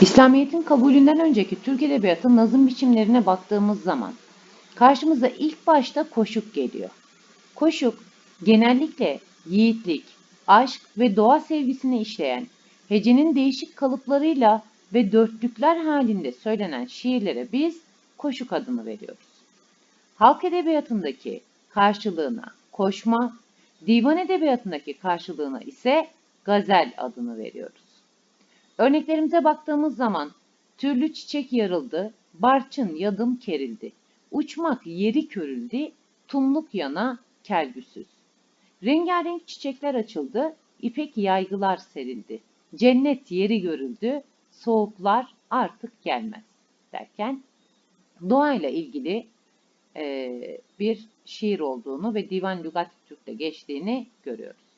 İslamiyet'in kabulünden önceki Türk Edebiyatı nazım biçimlerine baktığımız zaman karşımıza ilk başta koşuk geliyor. Koşuk genellikle yiğitlik, aşk ve doğa sevgisini işleyen, hecenin değişik kalıplarıyla ve dörtlükler halinde söylenen şiirlere biz koşuk adını veriyoruz. Halk edebiyatındaki karşılığına koşma, divan edebiyatındaki karşılığına ise gazel adını veriyoruz. Örneklerimize baktığımız zaman türlü çiçek yarıldı, barçın yadım kerildi. Uçmak yeri körüldü, tumluk yana kelbüsüz. Rengarenk çiçekler açıldı, ipek yaygılar serildi. Cennet yeri görüldü, soğuklar artık gelmez derken doğayla ilgili e, bir şiir olduğunu ve Divan Lügat Türk'te geçtiğini görüyoruz.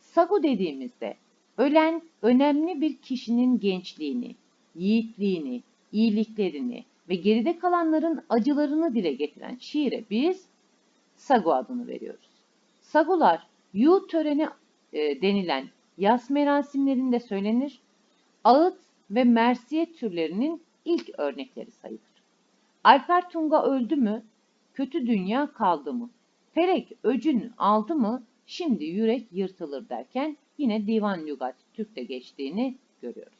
Sagu dediğimizde ölen önemli bir kişinin gençliğini, yiğitliğini, iyiliklerini ve geride kalanların acılarını dile getiren şiire biz sagu adını veriyoruz. Sagular yu töreni e, denilen yas merasimlerinde söylenir. Ağıt ve mersiye türlerinin ilk örnekleri sayılır. Alper Tunga öldü mü? Kötü dünya kaldı mı? Felek öcünü aldı mı? Şimdi yürek yırtılır derken yine Divan Lügat Türk'te geçtiğini görüyoruz.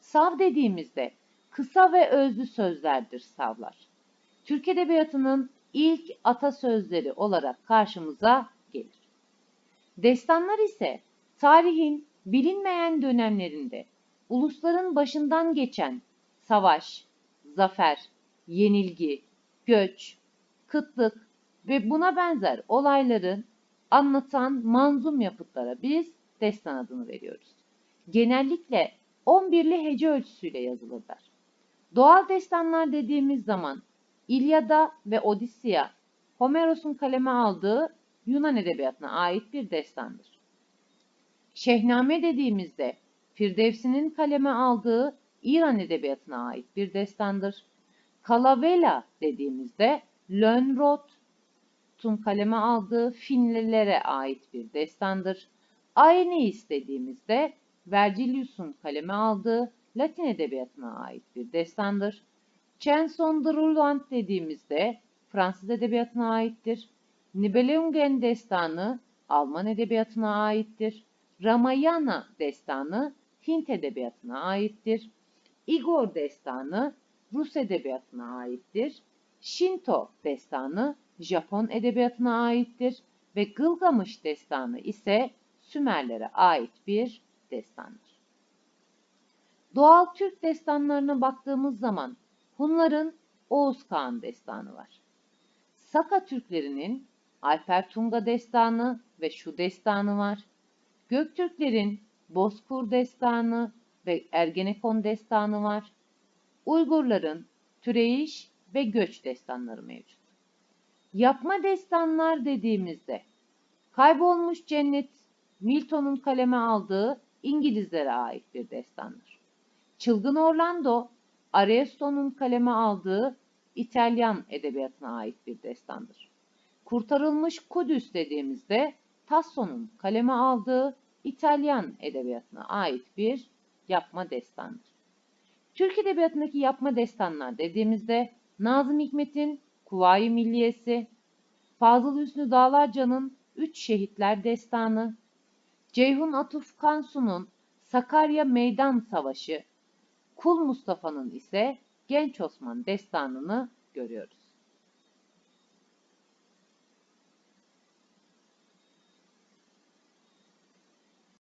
Sav dediğimizde kısa ve özlü sözlerdir savlar. Türk Edebiyatı'nın ilk atasözleri olarak karşımıza gelir. Destanlar ise tarihin bilinmeyen dönemlerinde ulusların başından geçen savaş, zafer, yenilgi, göç, kıtlık ve buna benzer olayların anlatan manzum yapıtlara biz destan adını veriyoruz. Genellikle 11'li hece ölçüsüyle yazılırlar. Doğal destanlar dediğimiz zaman İlyada ve Odisya, Homeros'un kaleme aldığı Yunan edebiyatına ait bir destandır. Şehname dediğimizde Firdevsi'nin kaleme aldığı İran edebiyatına ait bir destandır. Kalavela dediğimizde Lönnrot'un kaleme aldığı Finlilere ait bir destandır. Aeneis dediğimizde Vergilius'un kaleme aldığı Latin edebiyatına ait bir destandır. Chanson de Roland dediğimizde Fransız edebiyatına aittir. Nibelungen destanı Alman edebiyatına aittir. Ramayana destanı Hint edebiyatına aittir. Igor destanı Rus edebiyatına aittir. Shinto destanı Japon edebiyatına aittir ve Gılgamış destanı ise Sümerlere ait bir destandır. Doğal Türk destanlarına baktığımız zaman Hunların Oğuz Kağan destanı var. Saka Türklerinin Alper Tunga destanı ve şu destanı var. Göktürklerin Bozkur destanı ve Ergenekon destanı var. Uygurların Türeyiş ve Göç destanları mevcut. Yapma destanlar dediğimizde Kaybolmuş Cennet Milton'un kaleme aldığı İngilizlere ait bir destandır. Çılgın Orlando Ariosto'nun kaleme aldığı İtalyan edebiyatına ait bir destandır. Kurtarılmış Kudüs dediğimizde Tasso'nun kaleme aldığı İtalyan edebiyatına ait bir yapma destandır. Türk edebiyatındaki yapma destanlar dediğimizde Nazım Hikmet'in Kuvayi Milliyesi, Fazıl Hüsnü Dağlarca'nın Üç Şehitler Destanı, Ceyhun Atuf Kansu'nun Sakarya Meydan Savaşı, Kul Mustafa'nın ise Genç Osman destanını görüyoruz.